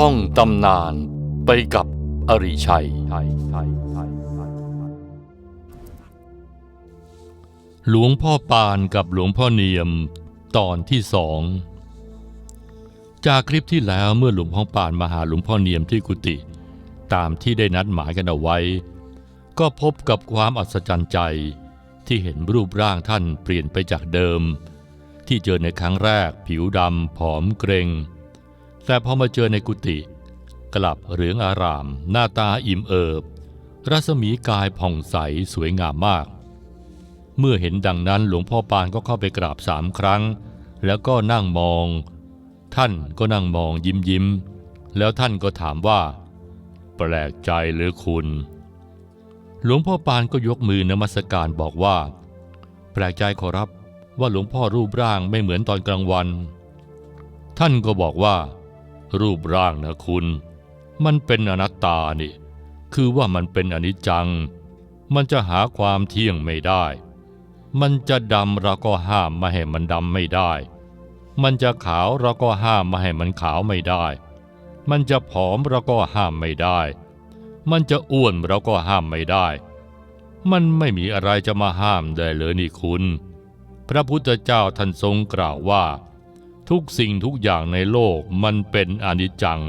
ท่องตำนานไปกับอริชัย หลวงพ่อปานกับหลวงพ่อเนียมตอนที่สอง จากคลิปที่แล้วเมื่อหลวงพ่อปานมาหาหลวงพ่อเนียมที่กุฏิตามที่ได้นัดหมายกันเอาไว้ ก็พบกับความอัศจรรย์ใจที่เห็นรูปร่างท่านเปลี่ยนไปจากเดิม ที่เจอในครั้งแรกผิวดำผอมเกรง แต่พอมาเจอในกุฏิกลับเหลืองอาราม หน้าตาอิ่มเอิบ รัศมีกายผ่องใสสวยงามมาก เมื่อเห็นดังนั้นหลวงพ่อปานก็เข้าไปกราบสามครั้ง แล้วก็นั่งมอง ท่านก็นั่งมองยิ้มยิ้ม แล้วท่านก็ถามว่า แปลกใจหรือคุณ หลวงพ่อปานก็ยกมือนมัสการบอกว่า แปลกใจขอรับว่าหลวงพ่อรูปร่างไม่เหมือนตอนกลางวัน ท่านก็บอกว่า รูปร่างนะคุณ มันเป็นอนัตตานี่ คือว่ามันเป็นอนิจจัง มันจะหาความเที่ยงไม่ได้ มันจะดำเราก็ห้ามม่ให้มันดำไม่ได้ มันจะขาวเราก็ห้ามม่ให้มันขาวไม่ได้ มันจะผอมเราก็ห้ามไม่ได้ มันจะอ้วนเราก็ห้ามไม่ได้ มันไม่มีอะไรจะมาห้ามได้เลยนี่คุณ พระพุทธเจ้าท่านทรงกล่าวว่า ทุกสิ่งทุกอย่างในโลกมันเป็นอนิจจัง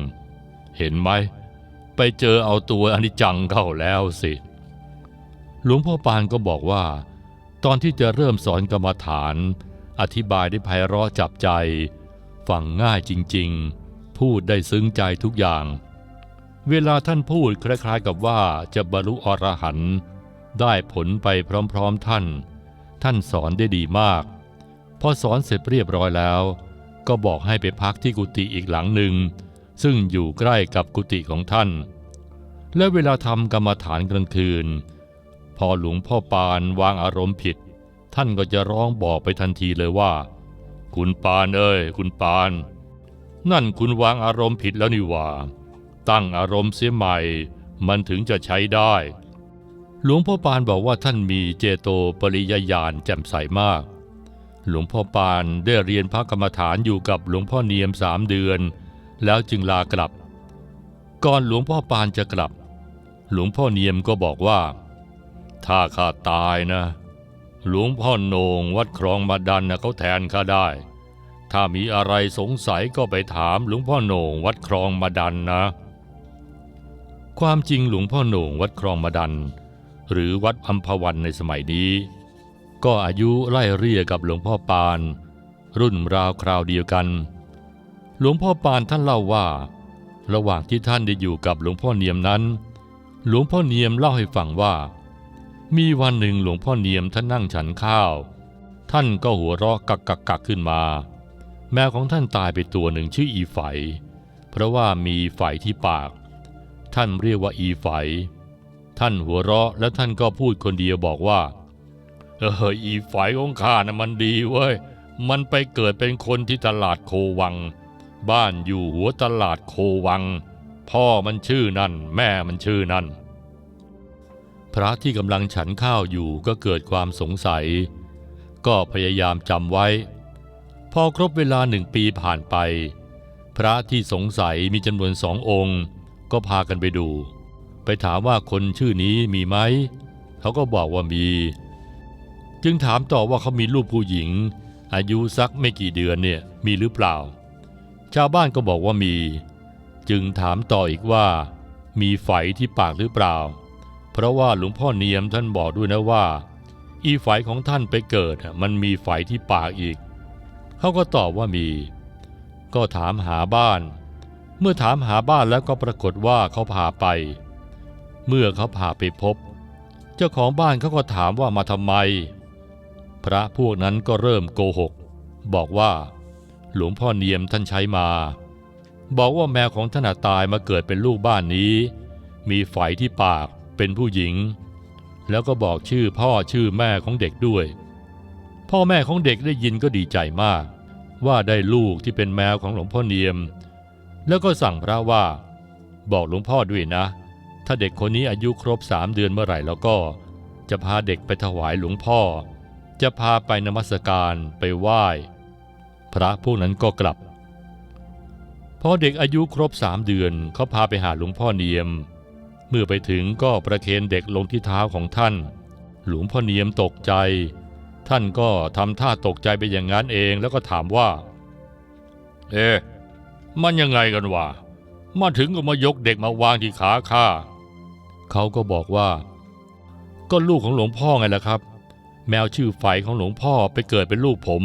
เห็นไหม ไปเจอเอาตัวอนิจจังเข้าแล้วสิ หลวงพ่อปานก็บอกว่า ตอนที่จะเริ่มสอนกรรมฐาน อธิบายได้ไพเราะจับใจ ฟังง่ายจริงๆ พูดได้ซึ้งใจทุกอย่าง เวลาท่านพูดคล้ายๆกับว่าจะบรรลุอรหันต์ได้ผลไปพร้อมๆท่าน ท่านสอนได้ดีมาก พอสอนเสร็จเรียบร้อยแล้ว ก็บอกให้ไปพักที่กุฏิอีกหลังหนึ่ง ซึ่งอยู่ใกล้กับกุฏิของท่าน และเวลาทำกรรมฐานกลางคืน พอหลวงพ่อปานวางอารมณ์ผิด ท่านก็จะร้องบอกไปทันทีเลยว่า คุณปานเอ้ยคุณปาน นั่นคุณวางอารมณ์ผิดแล้วนี่หว่า ตั้งอารมณ์เสียใหม่ มันถึงจะใช้ได้หลวงพ่อปานบอกว่าท่านมีเจโตปริยญาณแจ่มใสมาก หลวงพ่อปานได้เรียนพระกรรมฐานอยู่กับหลวงพ่อเนียมสามเดือน แล้วจึงลากลับ ก่อนหลวงพ่อปานจะกลับ หลวงพ่อเนียมก็บอกว่า ถ้าข้าตายนะ หลวงพ่อโนงวัดครองมาดันนะเขาแทนข้าได้ ถ้ามีอะไรสงสัยก็ไปถามหลวงพ่อโนงวัดครองมาดันนะ ความจริงหลวงพ่อโหนงวัดครองมาดัน หรือวัดอัมพวันในสมัยนี้ ก็อายุไล่เรียกับหลวงพ่อปาน รุ่นราวคราวเดียวกัน หลวงพ่อปานท่านเล่าว่า ระหว่างที่ท่านได้อยู่กับหลวงพ่อเนียมนั้น หลวงพ่อเนียมเล่าให้ฟังว่า มีวันหนึ่งหลวงพ่อเนียมท่านนั่งฉันข้าว ท่านก็หัวเราะกักกักกักขึ้นมา แมวของท่านตายไปตัวหนึ่งชื่ออีไฝเพราะว่ามีไฝที่ปาก ท่านเรียกว่าอีไฝท่านหัวเราะแล้วท่านก็พูดคนเดียวบอกว่า เอออีไฝของข้านะมันดีเว้ย มันไปเกิดเป็นคนที่ตลาดโควัง บ้านอยู่หัวตลาดโควัง พ่อมันชื่อนั่น แม่มันชื่อนั่น พระที่กำลังฉันข้าวอยู่ก็เกิดความสงสัย ก็พยายามจำไว้ พอครบเวลาหนึ่งปีผ่านไป พระที่สงสัยมีจำนวนสององค์ ก็พากันไปดู ไปถามว่าคนชื่อนี้มีไหม เขาก็บอกว่ามี จึงถามต่อว่าเขามีลูกผู้หญิง อายุสักไม่กี่เดือนเนี่ยมีหรือเปล่า ชาวบ้านก็บอกว่ามี จึงถามต่ออีกว่า มีไฝที่ปากหรือเปล่า เพราะว่าหลวงพ่อเนียมท่านบอกด้วยนะว่า อีไฝของท่านไปเกิดมันมีไฝที่ปากอีก เขาก็ตอบว่ามี ก็ถามหาบ้าน เมื่อถามหาบ้านแล้วก็ปรากฏว่าเขาพาไป เมื่อเขาพาไปพบ เจ้าของบ้านเขาก็ถามว่ามาทำไม พระพวกนั้นก็เริ่มโกหก บอกว่า หลวงพ่อเนียมท่านใช้มา บอกว่าแมวของท่านตายมาเกิดเป็นลูกบ้านนี้ มีไฝที่ปากเป็นผู้หญิง แล้วก็บอกชื่อพ่อชื่อแม่ของเด็กด้วย พ่อแม่ของเด็กได้ยินก็ดีใจมาก ว่าได้ลูกที่เป็นแมวของหลวงพ่อเนียม แล้วก็สั่งพระว่า บอกหลวงพ่อด้วยนะ ถ้าเด็กคนนี้อายุครบสามเดือนเมื่อไหร่แล้วก็จะพาเด็กไปถวายหลวงพ่อ จะพาไปนมัสการไปไหว้ พระพวกนั้นก็กลับ พอเด็กอายุครบสามเดือนเขาพาไปหาหลวงพ่อเนียม เมื่อไปถึงก็ประเคนเด็กลงที่เท้าของท่าน หลวงพ่อเนียมตกใจ ท่านก็ทำท่าตกใจไปอย่างนั้นเองแล้วก็ถามว่า เอ๊ะมันยังไงกันวะมาถึงก็มายกเด็กมาวางที่ขาข้าเขาก็บอกว่า ก็ลูกของหลวงพ่อไงล่ะครับ แมวชื่อไฟของหลวงพ่อไปเกิดเป็นลูกผม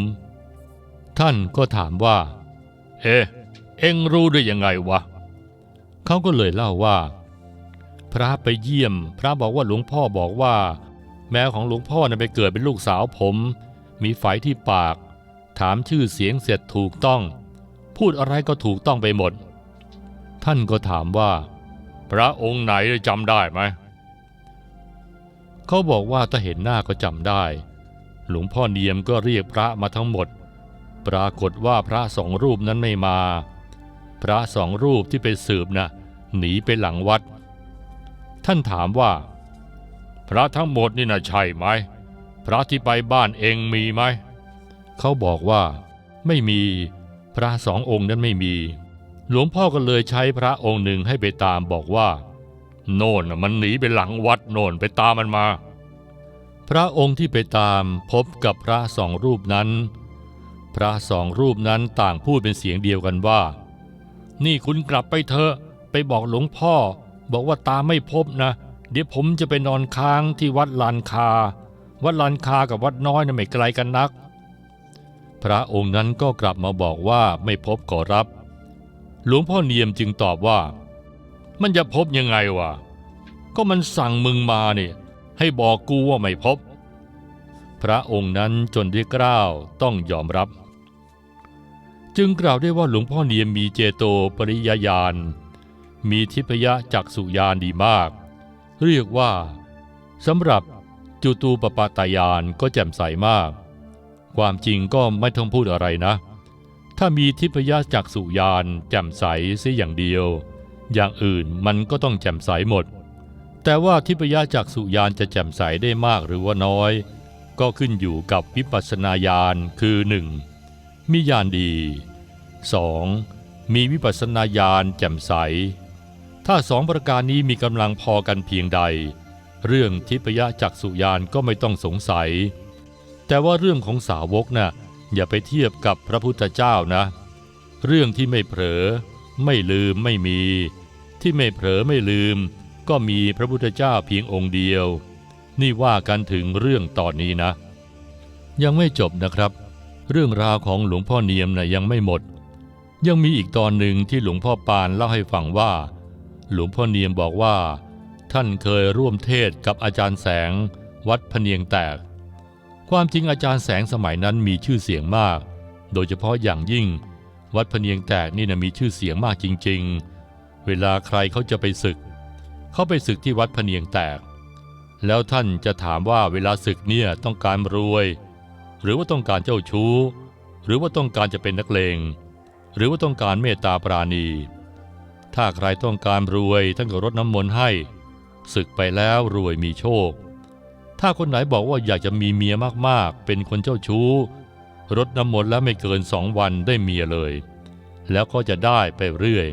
ท่านก็ถามว่า เอ๊ะเอ็งรู้ได้ยังไงวะเขาก็เลยเล่าว่า พระไปเยี่ยม พระบอกว่าหลวงพ่อบอกว่า แมวของหลวงพ่อน่ะไปเกิดเป็นลูกสาวผม มีไฝที่ปาก ถามชื่อเสียงเสร็จถูกต้อง พูดอะไรก็ถูกต้องไปหมด ท่านก็ถามว่า พระองค์ไหนจำได้ไหม เขาบอกว่าถ้าเห็นหน้าก็จำได้ หลวงพ่อเนียมก็เรียกพระมาทั้งหมด ปรากฏว่าพระสองรูปนั้นไม่มา พระสองรูปที่ไปสืบนะ่ะหนีไปหลังวัด ท่านถามว่า พระทั้งหมดนี่นะใช่ไหม พระที่ไปบ้านเองมีไหม เขาบอกว่า ไม่มีพระสององค์นั้นไม่มี หลวงพ่อก็เลยใช้พระองค์หนึ่งให้ไปตามบอกว่า โน่นมันหนีไปหลังวัดโน่นไปตามมันมา พระองค์ที่ไปตามพบกับพระสองรูปนั้น พระสองรูปนั้นต่างพูดเป็นเสียงเดียวกันว่า นี่คุณกลับไปเถอะไปบอกหลวงพ่อ บอกว่าตามไม่พบนะ เดี๋ยวผมจะไปนอนค้างที่วัดลานคา วัดลานคากับวัดน้อยนะไม่ไกลกันนัก พระองค์นั้นก็กลับมาบอกว่าไม่พบขอรับ หลวงพ่อเนียมจึงตอบว่า มันจะพบยังไงวะ ก็มันสั่งมึงมาเนี่ยให้บอกกูว่าไม่พบ พระองค์นั้นจนได้กล้าวต้องยอมรับ จึงกล่าวได้ว่าหลวงพ่อเนียมมีเจโตปริยญาณ มีทิพยะจักสุญาณดีมาก เรียกว่าสำหรับจุตูปปาตายานก็แจ่มใสมาก ความจริงก็ไม่ต้องพูดอะไรนะ ถ้ามีทิพยจักสุญาณแจ่มใสเสียอย่างเดียว อย่างอื่นมันก็ต้องแจ่มใสหมด แต่ว่าทิพยจักสุญาณจะแจ่มใสได้มากหรือว่าน้อย ก็ขึ้นอยู่กับวิปัสสนาญาณคือ 1. มีญาณดี 2. มีวิปัสสนาญาณแจ่มใส ถ้าสองประการนี้มีกำลังพอกันเพียงใด เรื่องทิพยจักสุญาณก็ไม่ต้องสงสัย แต่ว่าเรื่องของสาวกนะ่ะอย่าไปเทียบกับพระพุทธเจ้านะ เรื่องที่ไม่เผลอไม่ลืมไม่มี ที่ไม่เผลอไม่ลืม ก็มีพระพุทธเจ้าเพียงองค์เดียว นี่ว่ากันถึงเรื่องตอนนี้นะ ยังไม่จบนะครับ เรื่องราวของหลวงพ่อเนียมนะ่ะยังไม่หมด ยังมีอีกตอนหนึ่งที่หลวงพ่อปานเล่าให้ฟังว่า หลวงพ่อเนียมบอกว่า ท่านเคยร่วมเทศกับอาจารย์แสง วัดพเนียงแตก ความจริงอาจารย์แสงสมัยนั้นมีชื่อเสียงมาก โดยเฉพาะอย่างยิ่ง วัดพเนียงแตกนี่นะมีชื่อเสียงมากจริง ๆ เวลาใครเขาจะไปศึก เขาไปศึกที่วัดพเนียงแตก แล้วท่านจะถามว่าเวลาศึกเนี่ยต้องการรวย หรือว่าต้องการเจ้าชู้ หรือว่าต้องการจะเป็นนักเลง หรือว่าต้องการเมตตาปราณี ถ้าใครต้องการรวยท่านก็รดน้ำมนต์ให้ ศึกไปแล้วรวยมีโชค ถ้าคนไหนบอกว่าอยากจะมีเมียมากๆ เป็นคนเจ้าชู้รดน้ำมนต์แล้วไม่เกินสองวันได้เมียเลย แล้วก็จะได้ไปเรื่อย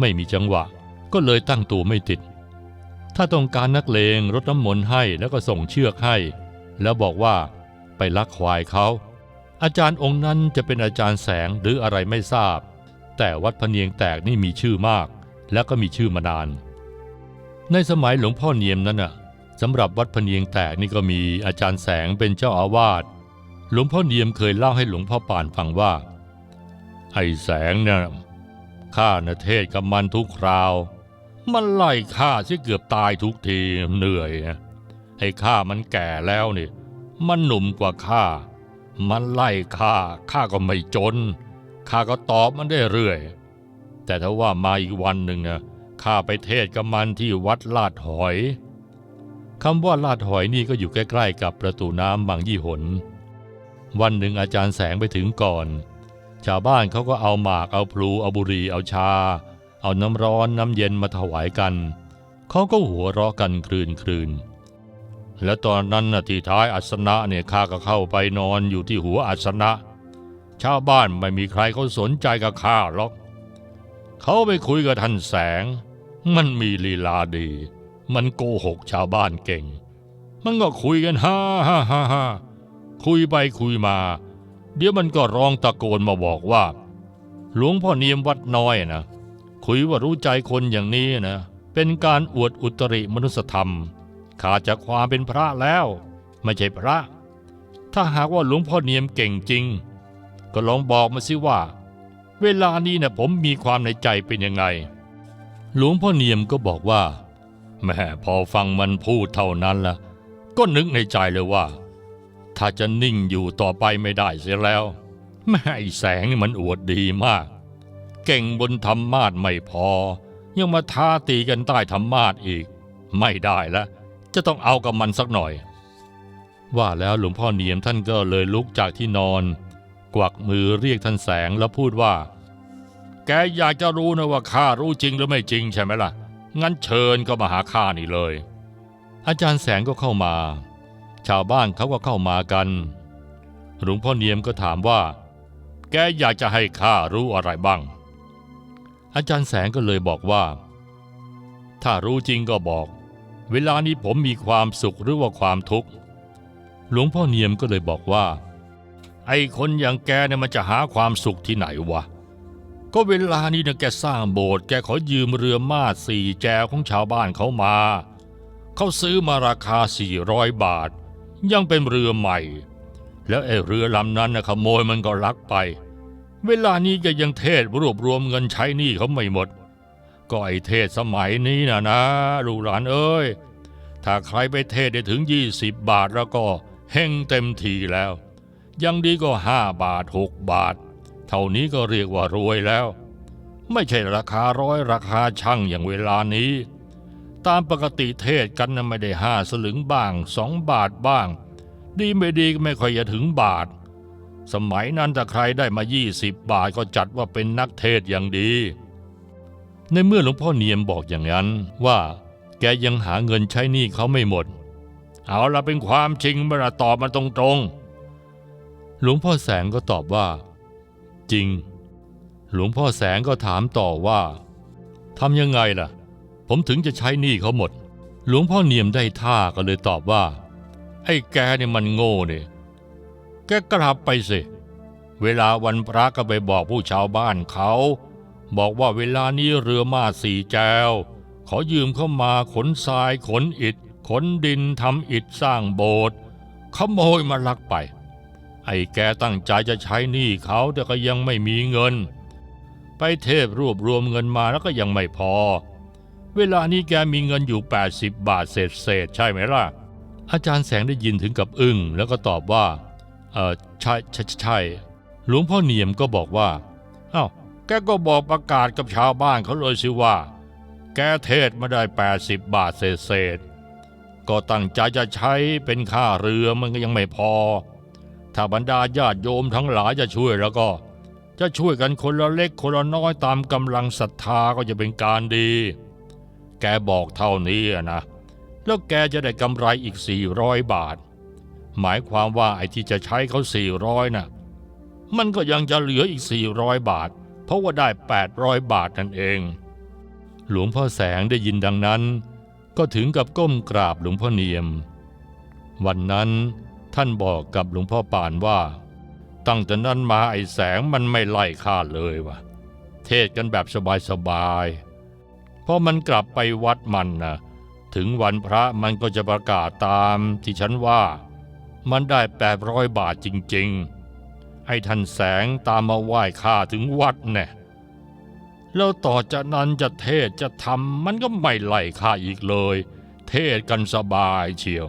ไม่มีจังหวะ ก็เลยตั้งตัวไม่ติด ถ้าต้องการนักเลงรดน้ำมนต์ให้แล้วก็ส่งเชือกให้ แล้วบอกว่าไปลักควายเขา อาจารย์องค์นั้นจะเป็นอาจารย์แสงหรืออะไรไม่ทราบ แต่วัดพเนียงแตกนี่มีชื่อมาก แล้วก็มีชื่อมานาน ในสมัยหลวงพ่อเนียมนั้นน่ะสำหรับวัดพเนียงแตกนี่ก็มีอาจารย์แสงเป็นเจ้าอาวาสหลวงพ่อเนียมเคยเล่าให้หลวงพ่อปานฟังว่า ไอ้แสงเนี่ย ข้านะเทศกับมันทุกคราว มันไล่ข้าที่เกือบตายทุกทีเหนื่อยนะให้ข้ามันแก่แล้วนี่มันหนุ่มกว่าข้า มันไล่ข้าข้าก็ไม่จนข้าก็ตอบมันได้เรื่อย แต่ถ้าว่ามาอีกวันหนึ่งนะข้าไปเทศกับมันที่วัดลาดหอยคำว่าลาดหอยนี่ก็อยู่ใกล้ ๆ กับประตูน้ำบางยี่หน วันหนึ่งอาจารย์แสงไปถึงก่อน ชาวบ้านเขาก็เอาหมากเอาพลูเอาบุหรี่เอาชา เอาน้ำร้อนน้ำเย็นมาถวายกัน เขาก็หัวเราะกันคลืนคลืนและตอนนั้นนะที่ท้ายอาสนะเนี่ยข้าก็เข้าไปนอนอยู่ที่หัวอาสนะ ชาวบ้านไม่มีใครเขาสนใจกับข้าหรอก เขาไปคุยกับท่านแสง มันมีลีลาดี มันโกหกชาวบ้านเก่ง มันก็คุยกันฮ่าฮ่าฮ่าฮ่าคุยไปคุยมา เดี๋ยวมันก็ร้องตะโกนมาบอกว่า หลวงพ่อเนียมวัดน้อยนะคุยว่ารู้ใจคนอย่างนี้นะ เป็นการอวดอุตริมนุสธรรม ขาดจากความเป็นพระแล้ว ไม่ใช่พระ ถ้าหากว่าหลวงพ่อเนียมเก่งจริง ก็ลองบอกมาสิว่า เวลานี้นะผมมีความในใจเป็นยังไง หลวงพ่อเนียมก็บอกว่าแม่พอฟังมันพูดเท่านั้นละก็นึกในใจเลยว่า ถ้าจะนิ่งอยู่ต่อไปไม่ได้เสียแล้วแม่แสงนี่มันอวดดีมาก เก่งบนธรรมาสไม่พอ ยังมาท้าตีกันใต้ธรรมาสอีก ไม่ได้ละจะต้องเอากับมันสักหน่อย ว่าแล้วหลวงพ่อเนียมท่านก็เลยลุกจากที่นอน กวักมือเรียกท่านแสงแล้วพูดว่า แกอยากจะรู้นะว่าข้ารู้จริงหรือไม่จริงใช่ไหมล่ะ งั้นเชิญก็มาหาข้านี่เลย อาจารย์แสงก็เข้ามา ชาวบ้านเขาก็เข้ามากัน หลวงพ่อเนียมก็ถามว่า แกอยากจะให้ข้ารู้อะไรบ้าง อาจารย์แสงก็เลยบอกว่า ถ้ารู้จริงก็บอก เวลานี้ผมมีความสุขหรือว่าความทุกข์ หลวงพ่อเนียมก็เลยบอกว่า ไอ้คนอย่างแกเนี่ยมันจะหาความสุขที่ไหนวะ ก็เวลานี้นะแกสร้างโบสถ์แกขอยืมเรือมาสี่แจวของชาวบ้านเขามาเขาซื้อมาราคา 400 บาท ยังเป็นเรือใหม่ แล้วไอ้เรือลำนั้นนะขโมยมันก็ลักไป เวลานี้แกยังเทศรวบรวมเงินใช้หนี้เขาไม่หมด ก็ไอ้เทศสมัยนี้นะนะลูกหลานเอ้ย ถ้าใครไปเทศได้ถึง 20 บาทแล้วก็เฮงเต็มทีแล้ว ยังดีก็ 5 บาท 6 บาท เท่านี้ก็เรียกว่ารวยแล้ว ไม่ใช่ราคาร้อยราคาช่างอย่างเวลานี้ ตามปกติเทศกันนะไม่ได้ห้าสลึงบ้างสองบาทบ้าง ดีไม่ดีก็ไม่ค่อยจะถึงบาท สมัยนั้นถ้าใครได้มา20บาทก็จัดว่าเป็นนักเทศอย่างดี ในเมื่อหลวงพ่อเนียมบอกอย่างนั้นว่า แกยังหาเงินใช้หนี้เขาไม่หมด เอาละเป็นความจริงเมื่อตอบมาตรงๆ หลวงพ่อแสงก็ตอบว่า จริง หลวงพ่อแสงก็ถามต่อว่าทำยังไงล่ะ ผมถึงจะใช้หนี้เขาหมด หลวงพ่อเนียมได้ท่าก็เลยตอบว่า ไอ้แกเนี่ยมันโง่เนี่ยแกกลับไปสิ เวลาวันพระก็ไปบอกผู้ชาวบ้านเขา บอกว่าเวลานี้เรือมาสี่แจว ขอยืมเข้ามาขนทรายขนอิฐ ขนดินทำอิฐสร้างโบสถ์ขโมยมาลักไป ไอ้แกตั้งใจจะใช้หนี้เขาแต่ก็ยังไม่มีเงิน ไปเทพรวบรวมเงินมาแล้วก็ยังไม่พอ เวลานี้แกมีเงินอยู่ 80 บาทเศษเศษใช่ไหมล่ะ อาจารย์แสงได้ยินถึงกับอึ้งแล้วก็ตอบว่า เออใช่ใช่ใช่หลวงพ่อเนียมก็บอกว่าเอ้าแกก็บอกประกาศกับชาวบ้านเขาเลยสิว่า แกเทศมาได้ 80 บาทเศษเศษก็ตั้งใจจะใช้เป็นค่าเรือมันก็ยังไม่พอ ถ้าบรรดาญาติโยมทั้งหลายจะช่วยแล้วก็ จะช่วยกันคนละเล็กคนละน้อยตามกำลังศรัทธาก็จะเป็นการดี แกบอกเท่านี้นะ แล้วแกจะได้กำไรอีก 400 บาท หมายความว่าไอ้ที่จะใช้เขา 400น่ะมันก็ยังจะเหลืออีก 400 บาท เพราะว่าได้ 800 บาทนั่นเอง หลวงพ่อแสงได้ยินดังนั้น ก็ถึงกับก้มกราบหลวงพ่อเนียม วันนั้นท่านบอกกับหลวงพ่อปานว่า ตั้งแต่นั้นมาไอ้แสงมันไม่ไล่ข้าเลยว่ะเทศกันแบบสบายๆ พราะมันกลับไปวัดมันนะถึงวันพระมันก็จะประกาศตามที่ฉันว่า มันได้แปดร้อยบาทจริงๆ ให้ท่านแสงตามมาไหว้ข้าถึงวัดแน่แล้วต่อจากนั้นจะเทศจะทำมันก็ไม่ไล่ข้าอีกเลย เทศกันสบายเชียว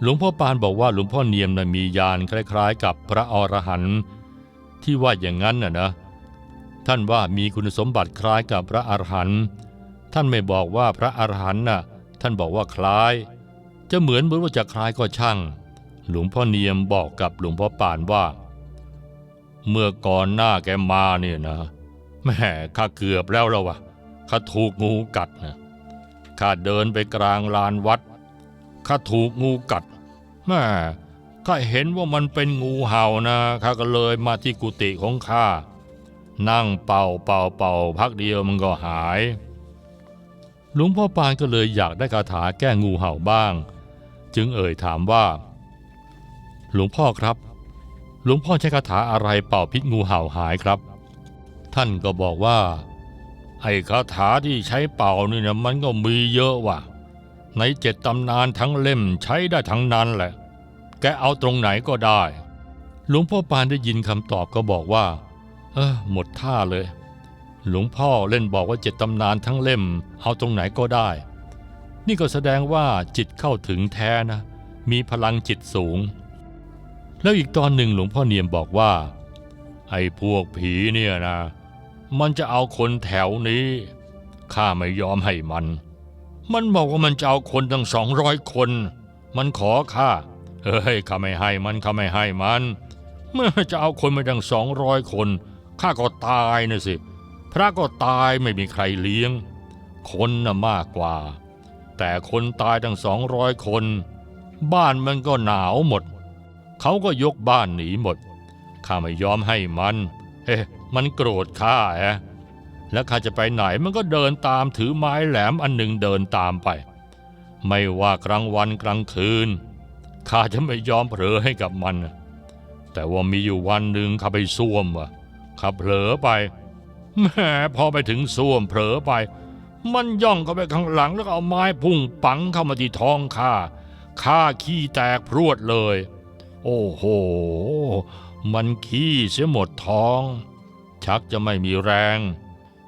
หลวงพ่อปานบอกว่าหลวงพ่อเนียมนะมียานคล้ายๆ กับพระอรหันต์ที่ว่าอย่างนั้นน่ะนะ ท่านว่ามีคุณสมบัติคล้ายกับพระอรหันต์ ท่านไม่บอกว่าพระอรหันต์น่ะท่านบอกว่าคล้าย จะเหมือนเหรือนว่าจะคล้ายก็ช่าง หลวงพ่อเนียมบอกกับหลวงพ่อปานว่า เมื่อก่อนหน้าแกมาเนี่ยนะแม่ข้าเกือบแล้วแล้ววะข้าถูกงูกัดนะข้าเดินไปกลางลานวัดข้าถูกงูกัดแม่ข้าเห็นว่ามันเป็นงูเห่านะข้าก็เลยมาที่กุฏิของข้านั่งเป่าเป่าเป่าพักเดียวมันก็หาย หลวงพ่อปานก็เลยอยากได้คาถาแก้งูเห่าบ้าง จึงเอ่ยถามว่า หลวงพ่อครับ หลวงพ่อใช้คาถาอะไรเป่าพิษงูเห่าหายครับ ท่านก็บอกว่า ไอ้คาถาที่ใช้เป่านี่นะมันก็มีเยอะว่ะ ในเจ็ดตำนานทั้งเล่มใช้ได้ทั้งนั้นแหละ แกเอาตรงไหนก็ได้ หลวงพ่อปานได้ยินคำตอบก็บอกว่า เออหมดท่าเลย หลวงพ่อเล่นบอกว่าเจ็ดตำนานทั้งเล่ม เอาตรงไหนก็ได้ นี่ก็แสดงว่าจิตเข้าถึงแท้นะ มีพลังจิตสูง แล้วอีกตอนหนึ่งหลวงพ่อเนียมบอกว่า ไอ้พวกผีเนี่ยนะ มันจะเอาคนแถวนี้ ข้าไม่ยอมให้มัน มันบอกว่ามันจะเอาคนตั้งสองร้อยคน มันขอข้า เฮ้ยข้าไม่ให้มันข้าไม่ให้มัน เมื่อจะเอาคนมาตั้งสองร้อยคนข้าก็ตายนะสิ พระก็ตายไม่มีใครเลี้ยง คนน่ะมากกว่า แต่คนตายตั้งสองร้อยคน บ้านมันก็หนาวหมด เขาก็ยกบ้านหนีหมด ข้าไม่ยอมให้มัน เฮ้มันโกรธข้าแฮะแล้วข้าจะไปไหนมันก็เดินตามถือไม้แหลมอันหนึ่งเดินตามไป ไม่ว่ากลางวันกลางคืนข้าจะไม่ยอมเผลอให้กับมัน แต่ว่ามีอยู่วันหนึ่งข้าไปซ่วมว่ะข้าเผลอไป แหมพอไปถึงซ่วมเผลอไป มันย่องเข้าไปข้างหลังแล้วเอาไม้พุ่งปังเข้ามาที่ท้องข้าข้าขี้แตกพรวดเลย โอ้โห มันขี้เสียหมดท้อง ชักจะไม่มีแรง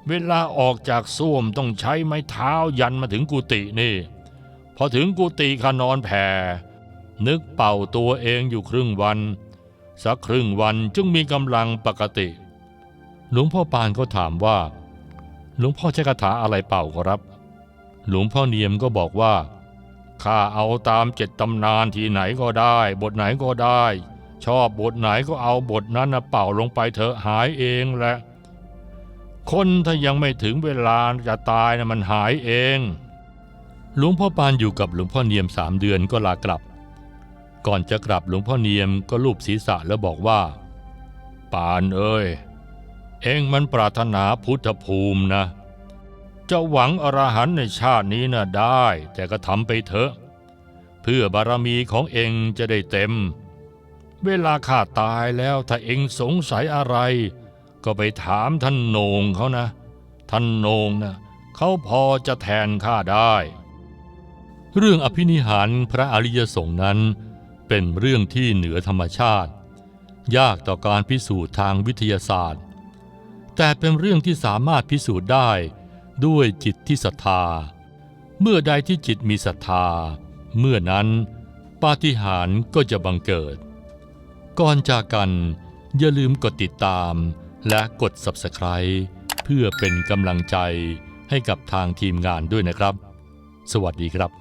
เวลาออกจากส้วมต้องใช้ไม้เท้ายันมาถึงกุฏินี่ พอถึงกุฏิขานอนแผ่ นึกเป่าตัวเองอยู่ครึ่งวัน สักครึ่งวันจึงมีกำลังปกติ หลวงพ่อปานก็ถามว่า หลวงพ่อใช้คาถาอะไรเป่าครับ หลวงพ่อเนียมก็บอกว่าข้าเอาตามเจ็ดตำนานที่ไหนก็ได้ บทไหนก็ได้ ชอบบทไหนก็เอาบทนั้นนะเป่าลงไปเถอะหายเองแหละ คนถ้ายังไม่ถึงเวลาจะตายนะมันหายเอง หลวงพ่อปานอยู่กับหลวงพ่อเนียมสามเดือนก็ลากลับ ก่อนจะกลับหลวงพ่อเนียมก็ลูบศีรษะแล้วบอกว่า ปานเอ้ย เองมันปรารถนาพุทธภูมินะ จะหวังอรหันต์ในชาตินี้นะได้ แต่ก็ทำไปเถอะ เพื่อบารมีของเองจะได้เต็ม เวลาข้าตายแล้วถ้าเองสงสัยอะไร ก็ไปถามท่านโหนงเขานะ ท่านโหนงนะเขาพอจะแทนข้าได้ เรื่องอภินิหารพระอริยสงฆ์นั้น เป็นเรื่องที่เหนือธรรมชาติ ยากต่อการพิสูจน์ทางวิทยาศาสตร์ แต่เป็นเรื่องที่สามารถพิสูจน์ได้ด้วยจิตที่ศรัทธา เมื่อใดที่จิตมีศรัทธา เมื่อนั้นปาฏิหาริย์ก็จะบังเกิด ก่อนจากกันอย่าลืมกดติดตามและกด Subscribe เพื่อเป็นกำลังใจให้กับทางทีมงานด้วยนะครับ สวัสดีครับ